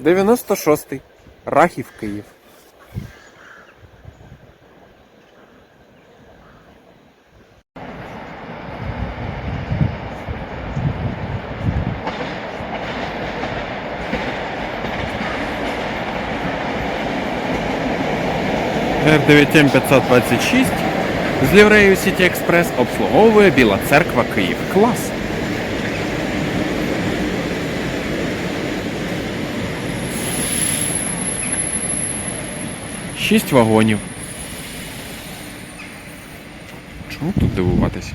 96-й. Рахів Київ. Р9М 526 з ліврею Сіті Експрес обслуговує Біла Церква Київ. Клас! Шість вагонів. Чому тут дивуватися?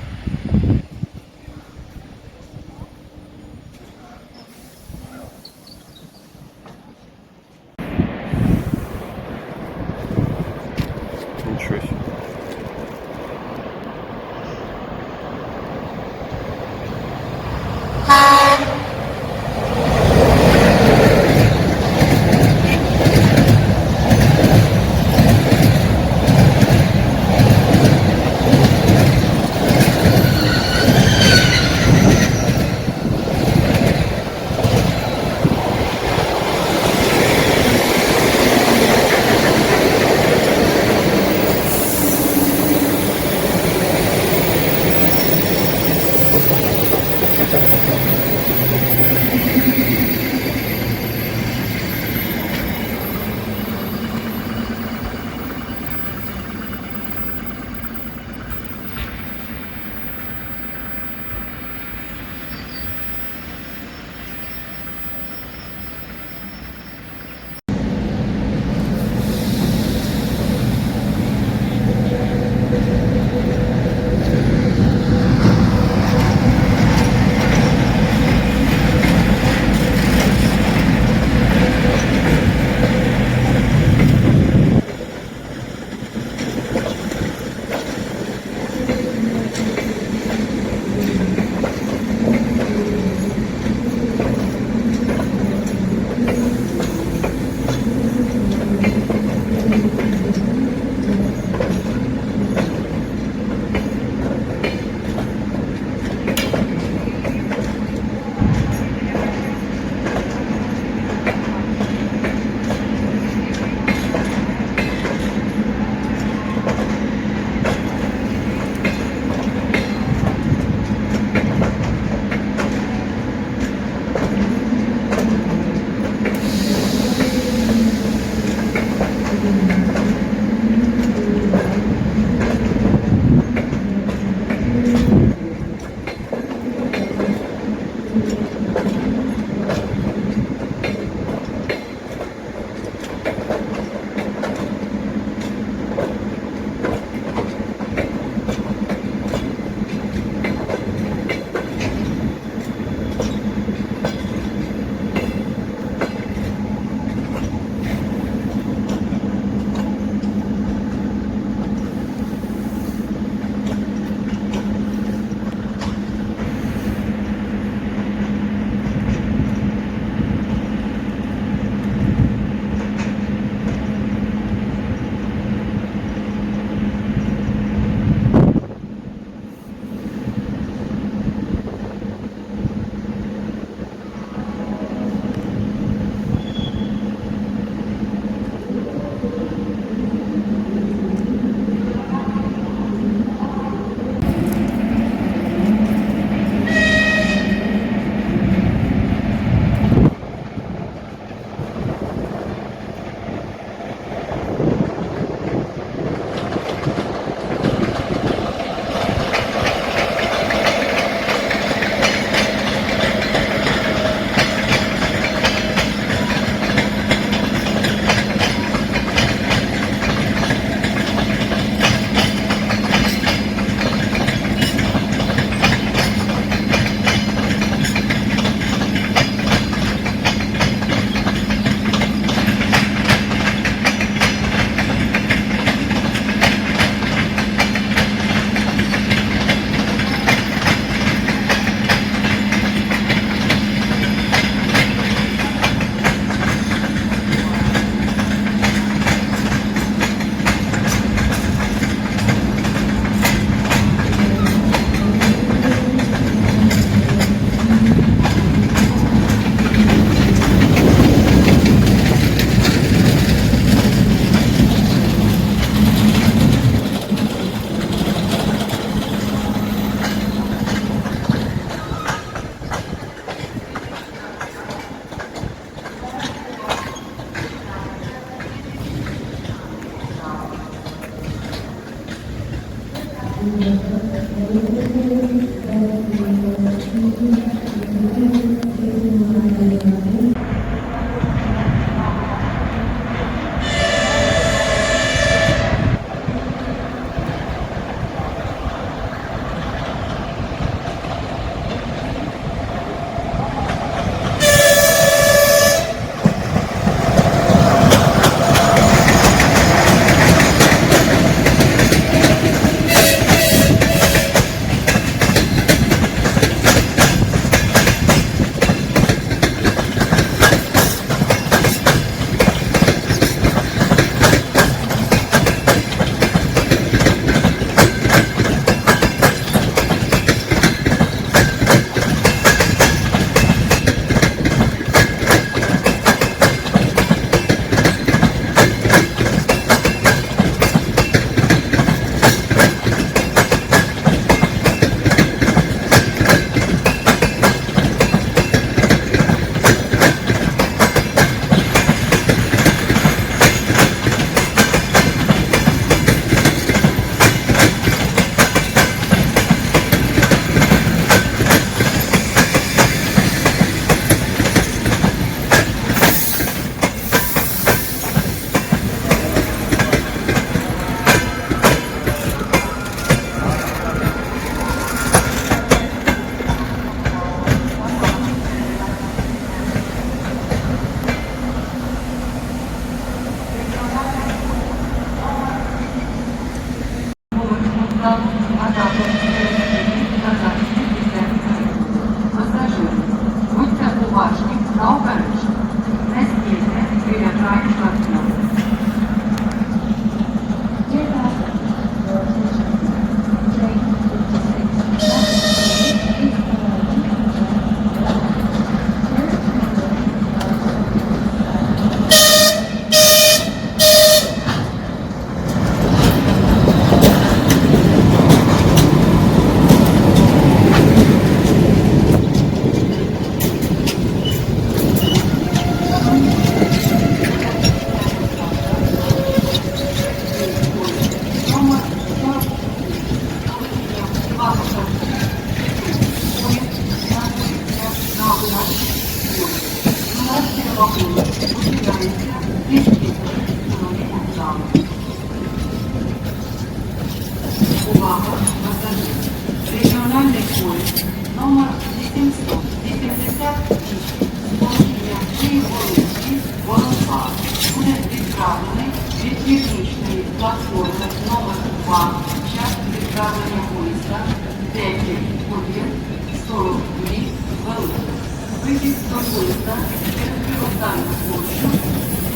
До поїзда через привокзальну площу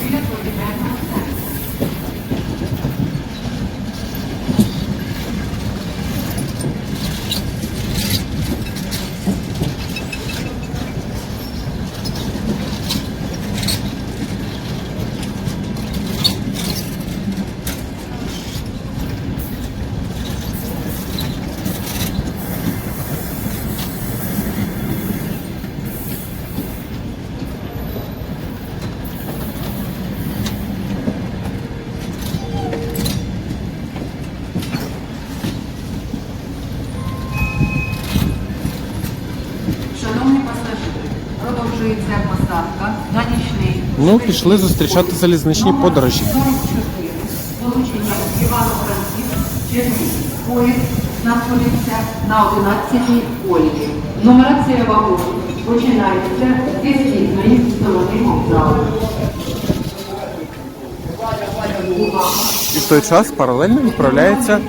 біля торгівельного центру. Шановні пасажири, продовжується посадка на нічний. Ну, пішли зустрічати залізничні подорожі. 44. Сполучення Івано-Франківськ, Чернігів. Поїзд знаходиться на 11-й колії. Нумерація вагону починається зі східної сторони вокзалу. І в той час паралельно відправляється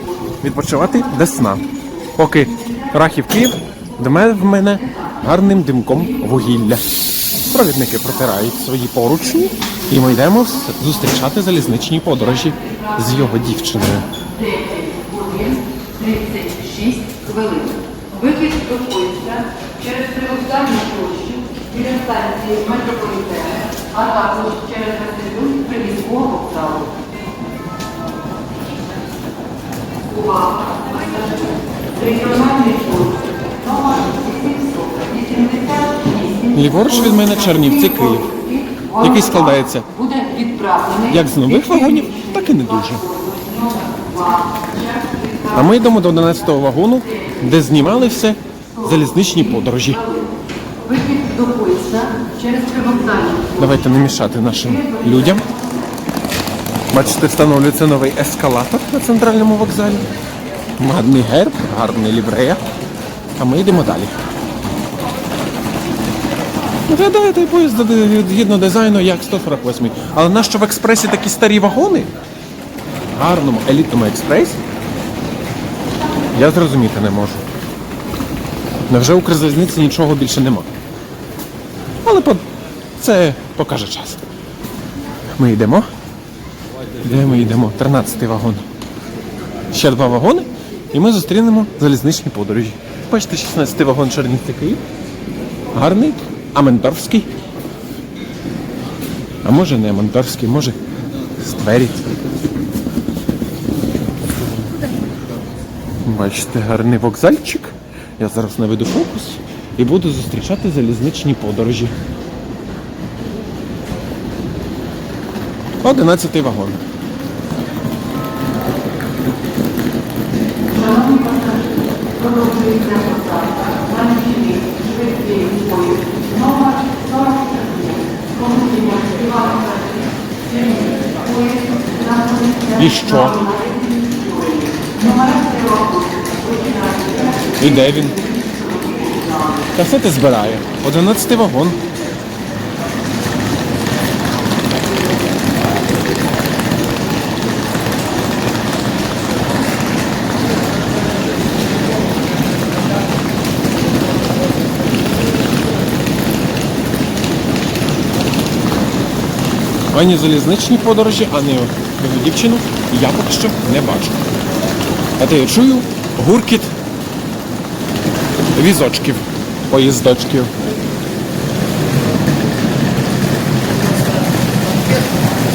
відпочивати Десна. Поки Рахів Київ дме в мене гарним димком вугілля. Провідники протирають свої поручні, і ми йдемо зустрічати залізничні подорожі з його дівчиною. 9 годин 36 хвилин. Вихід до через привокзальну площу біля станції метрополітена, а також через вестибюль приміського вокзалу. Увага! Регіональний поїзд номер 888 Ліворуч від мене Чернівці, Київ, який складається як з нових вагонів, так і не дуже. номер 2 час А ми йдемо до 11-го вагону, де знімали все залізничні подорожі. Давайте не мішати нашим людям. Бачите, встановлюється новий ескалатор на центральному вокзалі. Гарний герб, гарний ліврея. А ми йдемо далі. Виглядає той поїзд згідно дизайну як 148. Але нащо в експресі такі старі вагони? Гарному елітному експресі? Я зрозуміти не можу. Невже у Укрзалізниці нічого більше нема? Але по... це покаже час. Ми йдемо. Де ми йдемо? 13-й вагон. Ще два вагони, і ми зустрінемо залізничні подорожі. Бачите, 16-й вагон Чернівці Київ. Гарний, Аменторський. А може не Аменторський, може з. Бачите, гарний вокзальчик. Я зараз наведу фокус і буду зустрічати залізничні подорожі. Одинадцятий вагон. Продовжується посадка. На нічний швидкий поїзд. Номер 44. Порушення Івана Поїзд знаходиться І що? І де він? Касети збирає. Одинадцятий вагон. Ані залізничні подорожі, ані його дівчину я поки що не бачу. А я чую гуркіт візочків, поїздочків.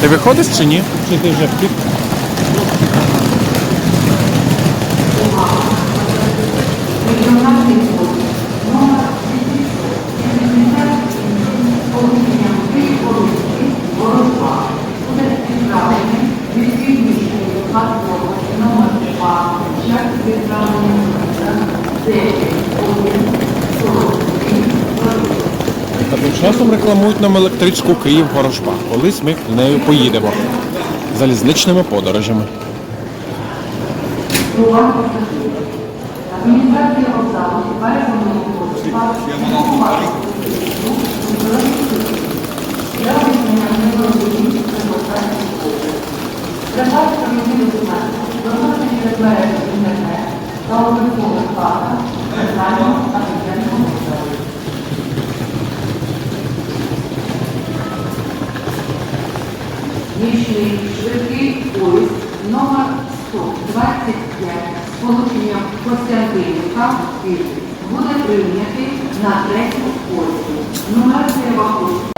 Ти виходиш чи ні? Чи ти вже втік? Нам електричку Київ Ворожба. Колись ми нею поїдемо залізничними подорожами. Адміністрація Нічний швидкий поїзд номер 125 з полученням Костянтинівка Київ буде прийнятий на третьому поїзді. Номер вагону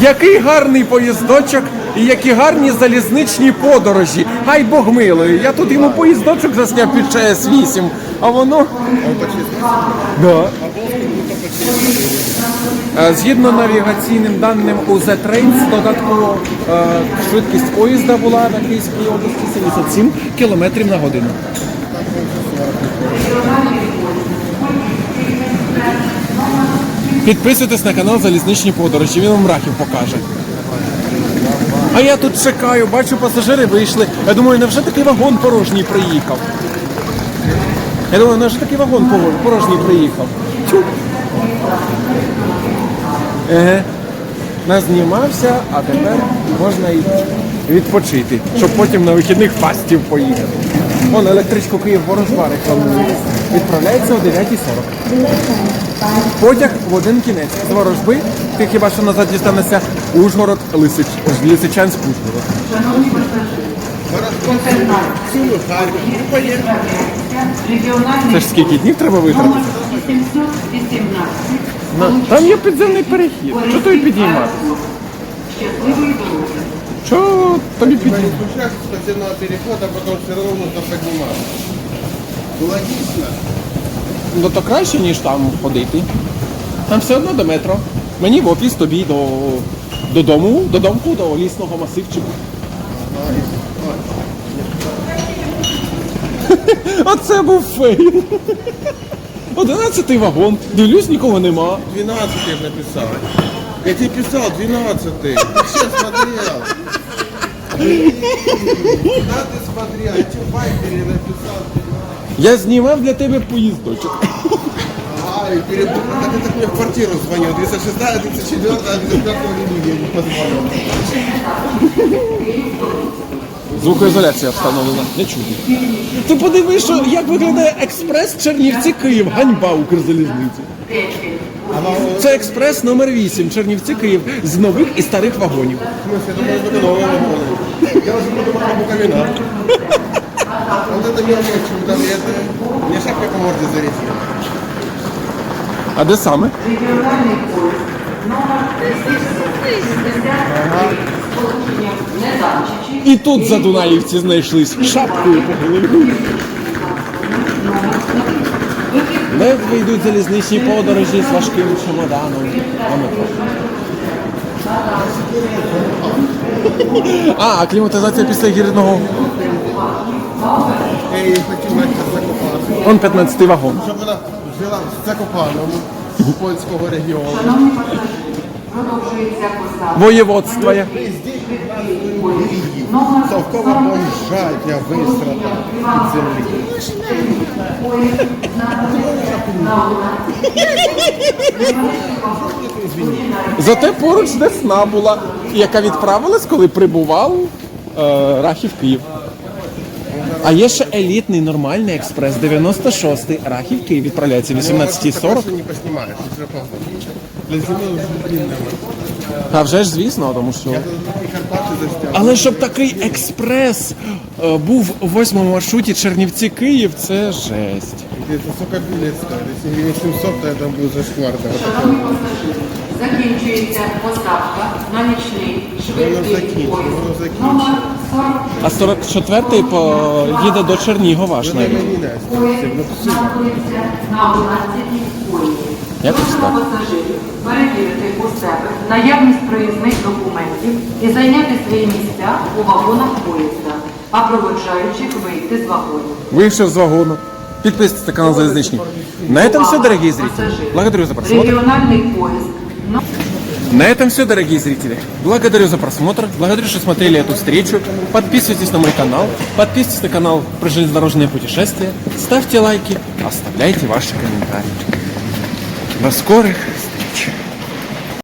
Який гарний поїздочок і які гарні залізничні подорожі. Гай Бог милий. Я тут йому поїздочок засняв під ЧС 8, а воно. Да. Е, Згідно навігаційним даним у The Trains, додатково е, швидкість поїзда була на Київській області 77 км на годину. Підписуйтесь на канал Залізничні подорожі, він вам рахів покаже. А я тут чекаю, бачу, пасажири вийшли. Я думаю, невже такий вагон порожній приїхав? Я думаю, невже такий вагон порожній приїхав? Тю. Еге. Назнімався, а тепер можна і відпочити, щоб потім на вихідних фастів поїхати. Вон електричку Київ Ворожба рекламує. Відправляється о 9.40. Потяг в один кінець. З ворожби ти хіба що назад дістанешся Ужгород, Лисич, Лисичанськ, Ужгород. Це ж скільки днів треба витратити? 818. Там є підземний перехід. Що тобі підіймати? Щасливої дороги. Що тобі підіймати? Сейчас стационарного перехода, потом все равно нужно подниматься. Логично. Ну то краще, ніж там ходити. Там все одно до метро. Мені в офіс, тобі до, додому, додомку, до лісного масивчику. Оце був фейл. Одинадцятий вагон. Дивлюсь, нікого нема. 12 я же написал. Я тебе писал 12 Ты сейчас смотрел. Куда ты смотрел? Я тебе в Вайбере написал. Я знімав для тебе поїздочок. Ага, и перед... Так ты так мне в квартиру звонил. 36 34 35 линия не позвонил. Звукоізоляція встановлена. Не чути. Ти подивись, що як виглядає експрес Чернівці Київ. Ганьба Укрзалізниці. Це експрес номер 8 Чернівці Київ з нових і старих вагонів. В смысле, я думаю, только новые вагоны. Я уже буду по Буковина. Вот это мелкое чудо, это... Мне шапка по морде зарезала. А де саме? Регіональний поїзд номер 860 з полученням Незамчичі. І тут за Дунаївці знайшлись шапкою по голові. Ледве йдуть залізничні подорожі з важким чемоданом. на метро. А, акліматизація кліматизація після гірного. Я її хотів навіть закопати. Он 15 вагон. Щоб вона жила в Закопаному, з польського регіону. Шановні пасажири, продовжується посадка. Воєводство. є. Номер Совкова бомжать, я висрата від землі. Зате поруч Десна була, яка відправилась, коли прибував е, Рахів Київ. А є ще елітний нормальний експрес 96-й Рахів Київ відправляється 18.40. Такое, що не поснімаєш. Для зими вже длинне. А вже ж звісно, тому що. Але щоб такий експрес е, був у восьмому маршруті Чернівці Київ, це жесть. Це сука білет стоїть. Якщо гривень 700, то там буде зашквар. Шановні пасажири, закінчується посадка на нічний Воно швидкий закінчено, поїзд. закінчено. Номер 40 А 44-й поїде до Чернігова Вона навіть. мені не поїзд знаходиться на 11 поїзді Якось Просимо так. пасажирів перевірити у себе наявність проїзних документів і зайняти свої місця у вагонах поїзда, а проводжаючих вийти з вагонів. Вышел с вагона. Подписывайтесь на канал Залезничный. На этом все, дорогие зрители. Благодарю за просмотр. Регіональний поїзд. но- На этом все, дорогие зрители. Благодарю за просмотр. Благодарю, что смотрели эту встречу. Подписывайтесь на мой канал. Подписывайтесь на канал про железнодорожные путешествия. Ставьте лайки. Оставляйте ваши комментарии. До скорих встреч!